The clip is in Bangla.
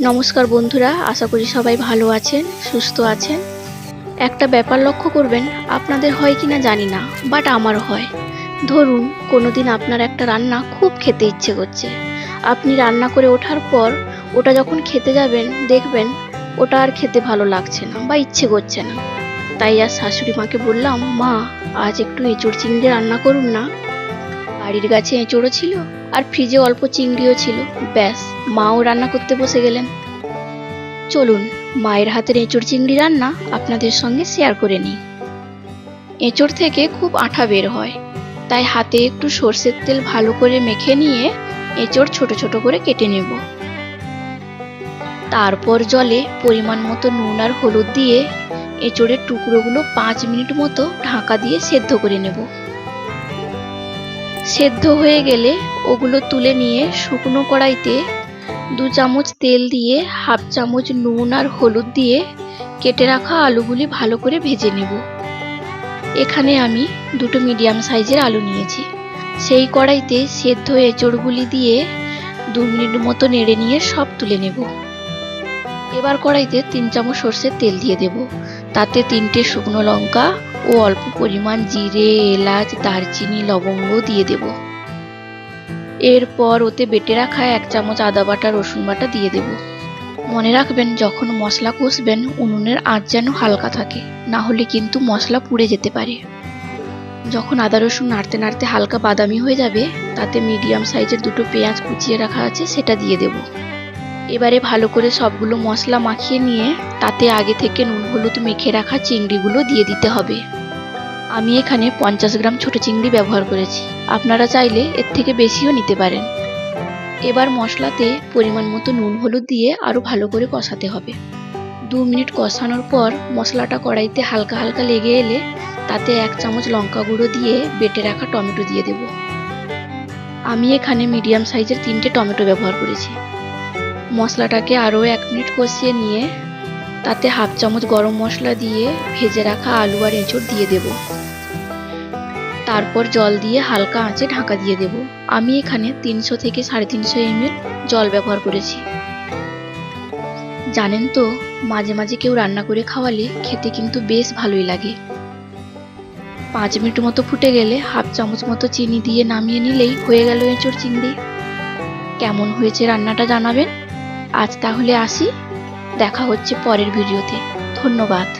নমস্কার বন্ধুরা, আশা করি সবাই ভালো আছেন, সুস্থ আছেন। একটা ব্যাপার লক্ষ্য করবেন, আপনাদের হয় কি না জানি না বাট আমার হয়। ধরুন কোনো দিন আপনার একটা রান্না খুব খেতে ইচ্ছে করছে। আপনি রান্না করে ওঠার পর, ওটা যখন খেতে যাবেন, দেখবেন ওটা আর খেতে ভালো লাগছে না বা ইচ্ছে করছে না। তাই আর শাশুড়ি মাকে বললাম, মা, আজ একটু এঁচড় চিংড়ি রান্না করুন না। বাড়ির গাছে এঁচড়ও ছিল আর ফ্রিজে অল্প চিংড়িও ছিল। ব্যাস, মাও রান্না করতে বসে গেলেন। চলুন, মায়ের হাতের এঁচড় চিংড়ি রান্না আপনাদের সঙ্গে শেয়ার করে নিই। এঁচড় থেকে খুব আঠা বের হয়, তাই হাতে একটু সর্ষের তেল ভালো করে মেখে নিয়ে এঁচড় ছোট ছোট করে কেটে নেব। তারপর জলে পরিমাণ মতো নুন আর হলুদ দিয়ে এঁচড়ের টুকরোগুলো পাঁচ মিনিট মতো ঢাকা দিয়ে সেদ্ধ করে নেব। সেদ্ধ হয়ে গেলে ওগুলো তুলে নিয়ে শুকনো কড়াইতে দু চামচ তেল দিয়ে, হাফ চামচ নুন আর হলুদ দিয়ে কেটে রাখা আলুগুলি ভালো করে ভেজে নেব। এখানে আমি দুটো মিডিয়াম সাইজের আলু নিয়েছি। সেই কড়াইতে সেদ্ধ এঁচড়গুলি দিয়ে দু মিনিট মতো নেড়ে নিয়ে সব তুলে নেব। এবার কড়াইতে তিন চামচ সর্ষের তেল দিয়ে দেব। তাতে তিনটে শুকনো লঙ্কা ও অল্প পরিমাণ জিরে, এলাচ, দারচিনি, লবঙ্গ দিয়ে দেব। এরপর ওতে বেটে রাখা এক চামচ আদা বাটা, রসুন বাটা দিয়ে দেব। মনে রাখবেন, যখন মশলা কষবেন, উনুনের আঁচ যেন হালকা থাকে, না হলে কিন্তু মশলা পুড়ে যেতে পারে। যখন আদা, রসুন নাড়তে নাড়তে হালকা বাদামি হয়ে যাবে, তাতে মিডিয়াম সাইজের দুটো পেঁয়াজ কুচিয়ে রাখা আছে, সেটা দিয়ে দেব। এবারে ভালো করে সবগুলো মশলা মাখিয়ে নিয়ে তাতে আগে থেকে নুন, হলুদ মেখে রাখা চিংড়িগুলো দিয়ে দিতে হবে। আমি এখানে পঞ্চাশ গ্রাম ছোট চিংড়ি ব্যবহার করেছি। আপনারা চাইলে এর থেকে বেশিও নিতে পারেন। এবার মশলাতে পরিমাণ মতো নুন, হলুদ দিয়ে আরও ভালো করে কষাতে হবে। দু মিনিট কষানোর পর মশলাটা কড়াইতে হালকা হালকা লেগে এলে তাতে এক চামচ লঙ্কা গুঁড়ো দিয়ে বেটে রাখা টমেটো দিয়ে দেব। আমি এখানে মিডিয়াম সাইজের তিনটে টমেটো ব্যবহার করেছি। মশলাটাকে আরও এক মিনিট কষিয়ে নিয়ে তাতে হাফ চামচ গরম মশলা দিয়ে ভেজে রাখা আলু আর এঁচড় দিয়ে দেব। তারপর জল দিয়ে হালকা আঁচে ঢাকা দিয়ে দেব। আমি এখানে তিনশো থেকে সাড়ে তিনশো এমএল জল ব্যবহার করেছি। জানেন তো, মাঝে মাঝে কেউ রান্না করে খাওয়ালে খেতে কিন্তু বেশ ভালোই লাগে। পাঁচ মিনিট মতো ফুটে গেলে হাফ চামচ মতো চিনি দিয়ে নামিয়ে নিলেই হয়ে গেল এঁচড় চিংড়ি। কেমন হয়েছে রান্নাটা জানাবেন? আজ তাহলে আসি। দেখা হচ্ছে পরের ভিডিওতে। ধন্যবাদ।